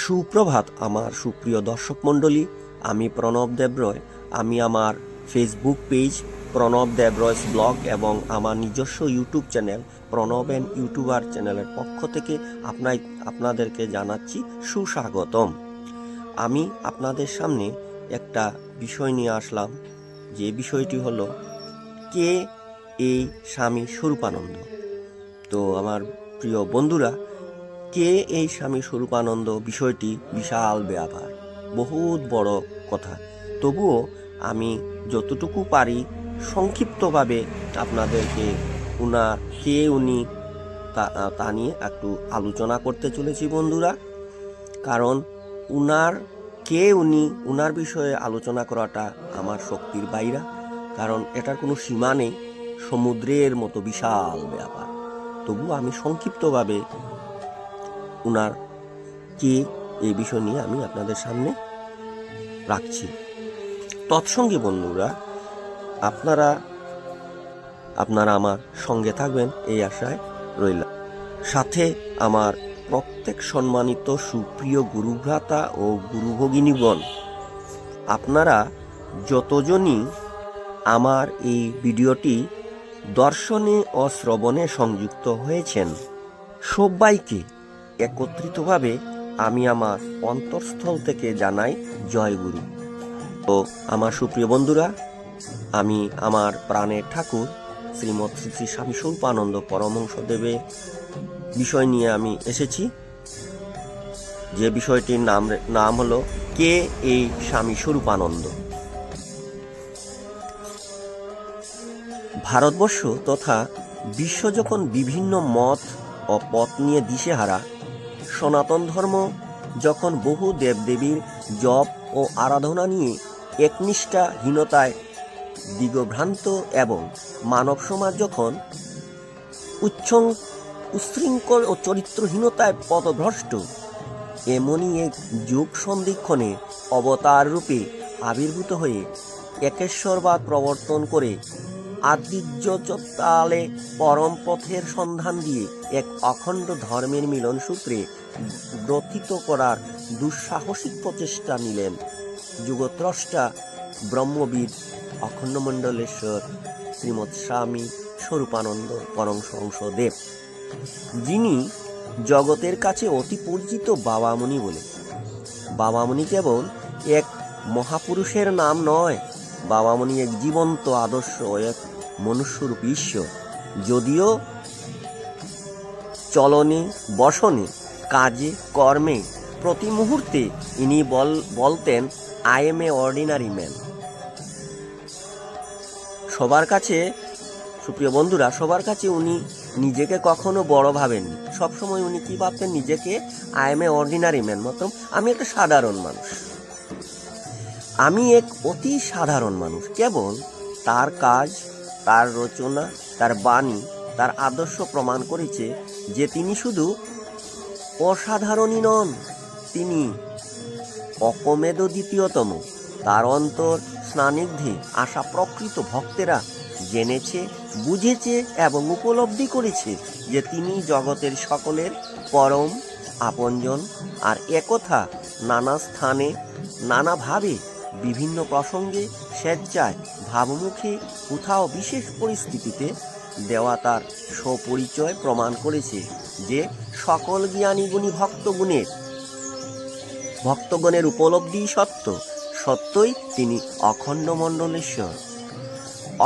সুপ্রভাত আমার সুপ্রিয় দর্শক মণ্ডলী, আমি প্রণব দেবরয়। আমি আমার Facebook page Pranab Debroy's blog এবং আমার নিজস্ব YouTube channel Pranab and YouTuber চ্যানেলের পক্ষ থেকে আপনাই, আপনাদেরকে জানাচ্ছি সুস্বাগতম। আমি আপনাদের সামনে একটা বিষয় নিয়ে আসলাম, যে বিষয়টি হলো, কে এই স্বামী স্বরূপানন্দ? তো আমার প্রিয় বন্ধুরা কে এই স্বামী স্বরূপানন্দ? বিষয়টি বিশাল ব্যাপার, বহুত বড় কথা। তবুও আমি যতটুকু পারি সংক্ষিপ্তভাবে আপনাদেরকে উনার কে উনি তা নিয়ে একটু আলোচনা করতে চলেছি বন্ধুরা। কারণ উনার কে উনি, উনার বিষয়ে আলোচনা করাটা আমার শক্তির বাইরা। কারণ এটার কোনো সীমা নেই, সমুদ্রের মতো বিশাল ব্যাপার। তবু আমি সংক্ষিপ্তভাবে উনার কে এই বিষয় নিয়ে আমি আপনাদের সামনে রাখছি। তৎসঙ্গে বন্ধুরা, আপনারা আপনারা আমার সঙ্গে থাকবেন এই আশায় রইলাম। সাথে আমার প্রত্যেক সম্মানিত সুপ্রিয় গুরুভ্রাতা ও গুরুভগিনীগণ, আপনারা যতজনই আমার এই ভিডিওটি দর্শনে ও শ্রবণে সংযুক্ত হয়েছেন, সবাইকে একত্রিতভাবে আমি আমার অন্তঃস্থল থেকে জানাই জয় গুরু। তো আমার সুপ্রিয় বন্ধুরা, আমি আমার প্রাণের ঠাকুর শ্রীমৎ শ্রী শ্রী স্বামী স্বরূপানন্দ পরমহংসদেবের বিষয় নিয়ে আমি এসেছি। যে বিষয়টির নাম নাম হলো, কে এই স্বামী স্বরূপানন্দ? ভারতবর্ষ তথা বিশ্ব যখন বিভিন্ন মত ও পথ নিয়ে দিশেহারা সনাতন ধর্ম যখন বহু দেবদেবীর জপ ও আরাধনা নিয়ে একনিষ্ঠাহীনতায় দিগভ্রান্ত এবং মানব সমাজ যখন উচ্ছং, উশৃঙ্খল ও চরিত্রহীনতায় পদভ্রষ্ট, এমনই এক যুগ সন্ধিক্ষণে অবতার রূপে আবির্ভূত হয়ে একেশ্বরবাদ প্রবর্তন করে আদির্যতালে পরম পথের সন্ধান দিয়ে এক অখণ্ড ধর্মের মিলন সূত্রে গ্রথিত করার দুঃসাহসিক প্রচেষ্টা নিলেন যুগত্রষ্টা ব্রহ্মবিদ অখণ্ডমণ্ডলেশ্বর শ্রীমৎ স্বামী স্বরূপানন্দ পরম পরমহংসদেব, যিনি জগতের কাছে অতি পরিচিত বাবামণি বলে। বাবামণি কেবল এক মহাপুরুষের নাম নয় বাবামণি এক জীবন্ত আদর্শ এক মনুষ্যরূপ ঈশ্বর। যদিও চলনে, বসনে, কাজে, কর্মে প্রতি মুহূর্তে ইনি বল, বলতেন I am a ordinary man সবার কাছে, সুপ্রিয় বন্ধুরা, সবার কাছে উনি নিজেকে কখনো বড় ভাবেননি। সবসময় উনি কি ভাবতেন? নিজেকে I am a ordinary man মতন আমি একটা সাধারণ মানুষ। আমি এক অতি সাধারণ মানুষ। কেবল তার কাজ, তার রচনা, তার বাণী, তার আদর্শ প্রমাণ করেছে যে তিনি শুধু অসাধারণই নন, তিনি অকমেদ দ্বিতীয়তম। তার অন্তর স্নানিগ্ধে আসা প্রকৃত ভক্তেরা জেনেছে, বুঝেছে এবং উপলব্ধি করেছে যে তিনি জগতের সকলের পরম আপনজন। আর একথা নানা স্থানে নানাভাবে বিভিন্ন প্রসঙ্গে স্বেচ্ছায় ভাবমুখে কোথাও বিশেষ পরিস্থিতিতে দেওয়া তার স্বপরিচয় প্রমাণ করেছে যে সকল জ্ঞানী গুণী ভক্তগুণের ভক্তগণের উপলব্ধি সত্য। সত্যই তিনি অখণ্ড মণ্ডলেশ্বর।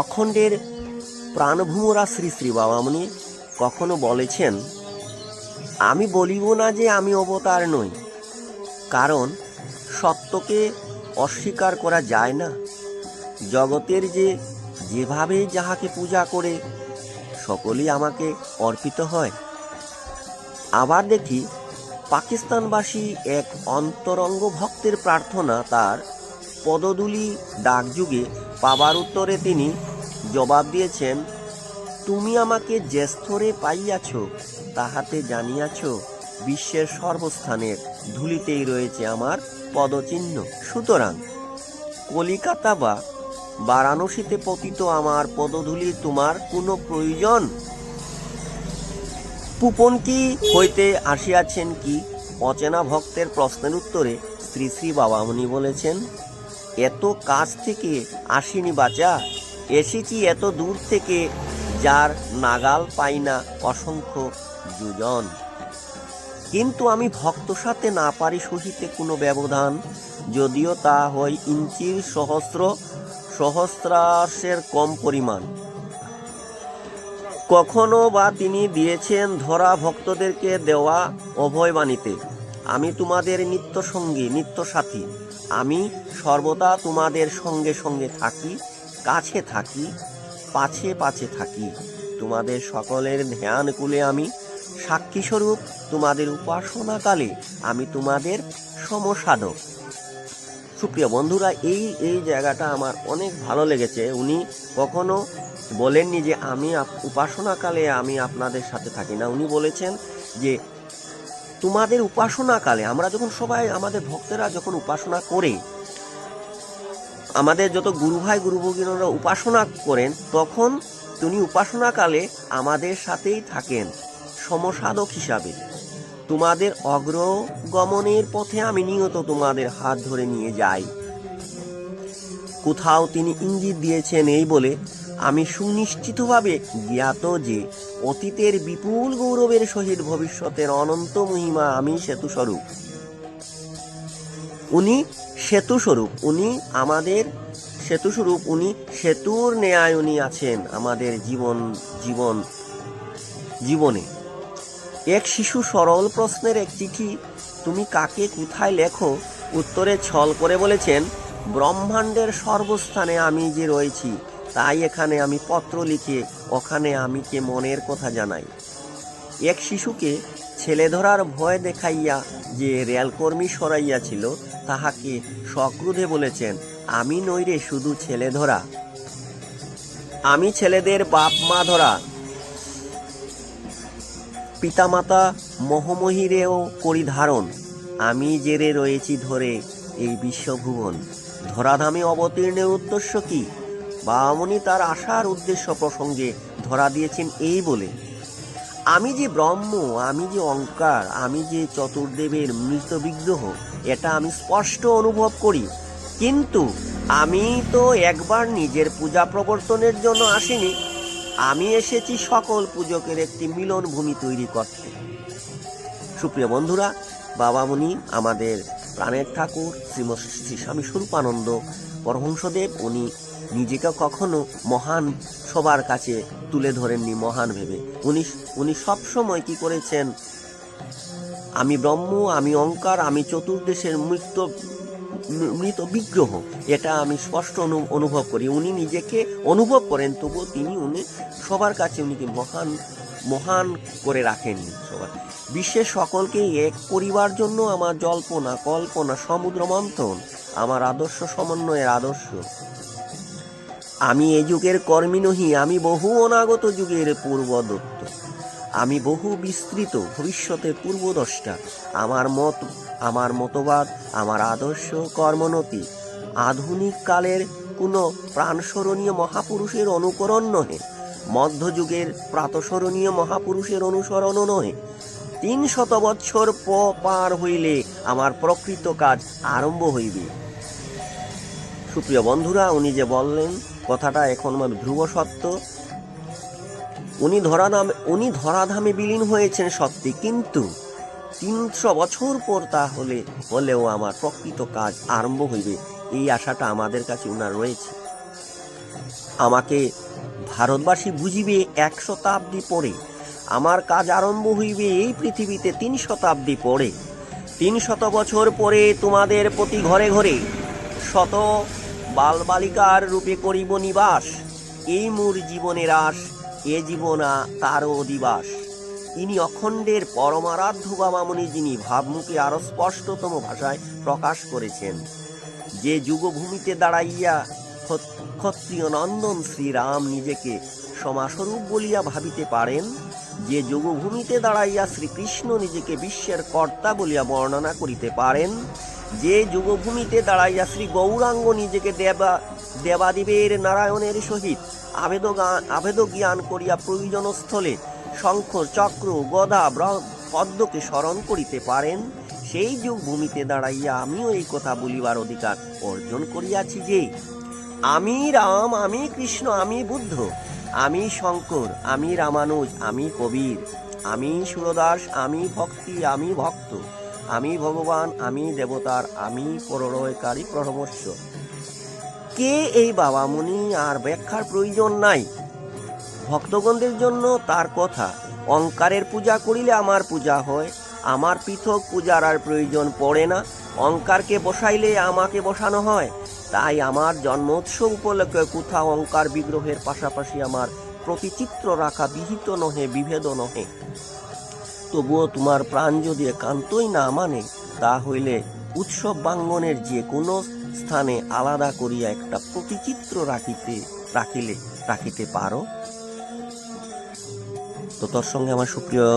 অখণ্ডের প্রাণভূমরা শ্রী শ্রী বাবামণি কখনো বলেছেন, আমি বলিব না যে আমি অবতার নই, কারণ সত্যকে অস্বীকার করা যায় না। জগতের যে যেভাবে যাহাকে পূজা করে, সকলেই আমাকে অর্পিত হয়। আবার দেখি, পাকিস্তানবাসী এক অন্তরঙ্গ ভক্তের প্রার্থনা তার পদদুলি ডাকযুগে পাবার উত্তরে তিনি জবাব দিয়েছেন, তুমি আমাকে যে স্তরে পাইয়াছ, তাহাতে জানিয়াছ বিশ্বের সর্বস্থানের ধুলিতেই রয়েছে আমার পদচিহ্ন। সুতরাং কলিকাতা বা বারাণসীতে পতিত আমার পদধূলি তোমার কোনো প্রয়োজন? পুপন কি হইতে আসিয়াছেন কি? অচেনা ভক্তের প্রশ্নের উত্তরে শ্রী শ্রী বাবামণি বলেছেন, এত কাছ থেকে আসিনি বাচা। এসেছি এত দূর থেকে, যার নাগাল পাই না অসংখ্য দুজন। কিন্তু আমি ভক্ত সাথে না পারি সহিতে কোনো ব্যবধান। যদিও তা হয় ইঞ্চির সহস্র, সহস্রাংশের কম পরিমাণ। কখনো বা তিনি দিয়েছেন ধরা ভক্তদেরকে দেওয়া অভয়বাণীতে, আমি তোমাদের নিত্য সঙ্গী, নিত্য সাথী। আমি সর্বদা তোমাদের সঙ্গে সঙ্গে থাকি, কাছে থাকি, পাছে পাছে থাকি। তোমাদের সকলের ধ্যান কুলে আমি সাক্ষী স্বরূপ তোমাদের উপাসনাকালে আমি তোমাদের সমসাধক। সুপ্রিয় বন্ধুরা, এই এই জায়গাটা আমার অনেক ভালো লেগেছে। উনি কখনো বলেননি যে আমি উপাসনাকালে আমি আপনাদের সাথে থাকি না। উনি বলেছেন যে তোমাদের উপাসনাকালে আমরা যখন সবাই, আমাদের ভক্তেরা যখন উপাসনা করে, আমাদের যত গুরু ভাই, গুরু ভগিনীরা উপাসনা করেন, তখন তিনি উপাসনাকালে আমাদের সাথেই থাকেন। সমসাধক হিসাবে। তোমাদের অগ্রগমনের পথে আমি নিয়ত তোমাদের হাত ধরে নিয়ে যাই। কোথাও তিনি ইঙ্গিত দিয়েছেন এই বলে আমি সুনিশ্চিতভাবে জ্ঞাত যে অতীতের বিপুল গৌরবের সহিত ভবিষ্যতের অনন্ত মহিমা আমি সেতুস্বরূপ। উনি সেতুস্বরূপ, উনি আমাদের সেতুস্বরূপ, উনি সেতুর ন্যায় উনি আছেন আমাদের জীবন জীবন, জীবনে। এক শিশু সরল প্রশ্নের এক চিঠি তুমি কাকে কোথায় লেখো? উত্তরে ছল করে বলেছেন, ব্রহ্মাণ্ডের সর্বস্থানে আমি যে রয়েছি, তাই এখানে আমি পত্র লিখে, ওখানে আমি কে মনের কথা জানাই। এক শিশুকে ছেলে ধরার ভয় দেখাইয়া যে রেলকর্মী সরাইয়াছিল, তাহাকে সক্রোধে বলেছেন, আমি নইরে শুধু ছেলে ধরা। আমি ছেলেদের বাপ মা ধরা পিতামাতা মহমহিরেও করি ধারণ আমি জেরে রয়েছি ধরে এই বিশ্বভুবন। ধরাধামে অবতীর্ণের উদ্দেশ্য কি? বামনি তার আসার উদ্দেশ্য প্রসঙ্গে ধরা দিয়েছেন এই বলে। আমি যে ব্রহ্ম, আমি যে অঙ্কার আমি যে চতুর্দেবের মৃত বিগ্রহ, এটা আমি স্পষ্ট অনুভব করি। কিন্তু আমি তো একবার নিজের পূজা প্রবর্তনের জন্য আসিনি। আমি এসেছি সকল পূজকের একটি মিলন ভূমি তৈরি করতে। সুপ্রিয় বন্ধুরা, বাবামণি, আমাদের প্রাণের ঠাকুর শ্রীমৎ শ্রী স্বামী স্বরূপানন্দ পরহংসদেব উনি নিজেকে কখনো মহান সবার কাছে তুলে ধরেননি, মহান ভেবে। উনি উনি সবসময় কি করেছেন? আমি ব্রহ্ম, আমি অঙ্কার আমি চতুর্দেশের মৃত মৃত বিগ্রহ। এটা আমি স্পষ্ট অনু- অনুভব করি। উনি নিজেকে অনুভব করেন, তবুও তিনি উনি সবার কাছে উনিকে মহান মহান করে রাখেননি সবার। বিশ্বের সকলকেই এক করিবার জন্য আমার জল্পনা, কল্পনা, সমুদ্র মন্থন, আমার আদর্শ সমন্বয়ের আদর্শ। আমি এ যুগের কর্মী নহি, আমি বহু অনাগত যুগের পূর্বদত্ত। আমি বহু বিস্তৃত ভবিষ্যতের পূর্বদষ্টা আমার মত, আমার মতবাদ, আমার আদর্শ কর্মনতি। আধুনিক কালের কোনো প্রাণস্মরণীয় মহাপুরুষের অনুকরণ নহে, মধ্যযুগের প্রাতস্মরণীয় মহাপুরুষের অনুসরণও নহে। তিন শত বৎসর প পার হইলে আমার প্রকৃত কাজ আরম্ভ হইবে। সুপ্রিয় বন্ধুরা, উনি যে বললেন, কথাটা এখন ধ্রুব সত্য। উনি ধরাধামে উনি ধরাধামে বিলীন হয়েছেন সত্যি কিন্তু তিনশো বছর পর তাহলে হলেও আমার প্রকৃত কাজ আরম্ভ হইবে, এই আশাটা আমাদের কাছে উনার রয়েছে। আমাকে ভারতবাসী বুঝিবে এক শতাব্দী পরে, আমার কাজ আরম্ভ হইবে এই পৃথিবীতে তিন শতাব্দী পরে। তিন শত বছর পরে তোমাদের প্রতি ঘরে ঘরে শত বালবালিকার রূপে করিব নিবাস, এই মোর জীবনের আশ এ জীবনা তার অধিবাস। ইনি অখণ্ডের পরমারাধ্য বাবামণি যিনি ভাবমুখে আরও স্পষ্টতম ভাষায় প্রকাশ করেছেন। যে যুগভূমিতে দাঁড়াইয়া ক্ষত- ক্ষত্রিয় নন্দন শ্রীরাম নিজেকে সমাস্বরূপ বলিয়া ভাবিতে পারেন, যে যুগভূমিতে দাঁড়াইয়া শ্রীকৃষ্ণ নিজেকে বিশ্বের কর্তা বলিয়া বর্ণনা করিতে পারেন যে যুগভূমিতে দাঁড়াইয়া শ্রী গৌরাঙ্গ নিজেকে দেবা, দেবাদিবের নারায়ণের সহিত আবেদ আবেদ জ্ঞান করিয়া প্রয়োজন স্থলে শঙ্খ চক্র, গদা পদ্মকে স্মরণ করিতে পারেন, সেই যুগ ভূমিতে দাঁড়াইয়া আমিও এই কথা বলিবার অধিকার অর্জন করিয়াছি যে, আমি রাম, আমি কৃষ্ণ, আমি বুদ্ধ, আমি শঙ্কর, আমি রামানুজ, আমি কবির, আমি সুরদাস, আমি ভক্তি, আমি ভক্ত আমি ভগবান, আমি দেবতার, আমি প্রলয়কারী পরমর্শ কে এই বাবামুনি আর ব্যাখ্যার প্রয়োজন নাই? ভক্তগণদের জন্য তার কথা অঙ্কারের পূজা করিলে আমার পূজা হয়, আমার পৃথক পূজার আর প্রয়োজন পড়ে না অঙ্কারকে বসাইলে আমাকে বসানো হয়, তাই আমার জন্মোৎসব উপলক্ষে কোথাও অঙ্কার বিগ্রহের পাশাপাশি আমার প্রতিচিত্র রাখা বিহিত নহে, বিভেদ নহে। তবুও তোমার প্রাণ যদি একান্তই না মানে তা হইলে উৎসব বাঙ্গনের যে কোনো স্থানে আলাদা করিয়া একটা প্রতিচিত্র রাখিতে, রাখিলে, রাখিতে পারো। তো তোর সঙ্গে আমার সুপ্রিয়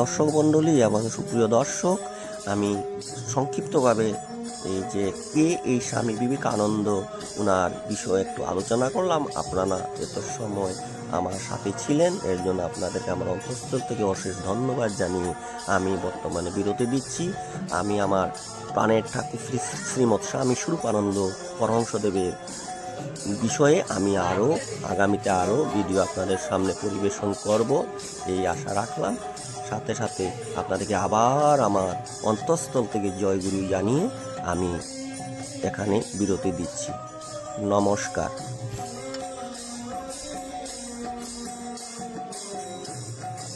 দর্শক মণ্ডলী এবং সুপ্রিয় দর্শক, আমি সংক্ষিপ্তভাবে এই যে কে এই স্বামী বিবেকানন্দ ওনার বিষয়ে একটু আলোচনা করলাম। আপনারা এত সময় আমার সাথে ছিলেন। এর জন্য আপনাদেরকে আমার অন্তঃস্থল থেকে অশেষ ধন্যবাদ জানিয়ে আমি বর্তমানে বিরতি দিচ্ছি। আমি আমার প্রাণের ঠাকুর শ্রী শ্রীমৎ স্বামী স্বরূপানন্দ পরমংসদেবের বিষয়ে আমি আরও আগামীতে আরও ভিডিও আপনাদের সামনে পরিবেশন করব। এই আশা রাখলাম। সাথে সাথে আপনাদেরকে আবার আমার অন্তঃস্থল থেকে জয়গুরু জানিয়ে আমি এখানে বিরতি দিচ্ছি। নমস্কার।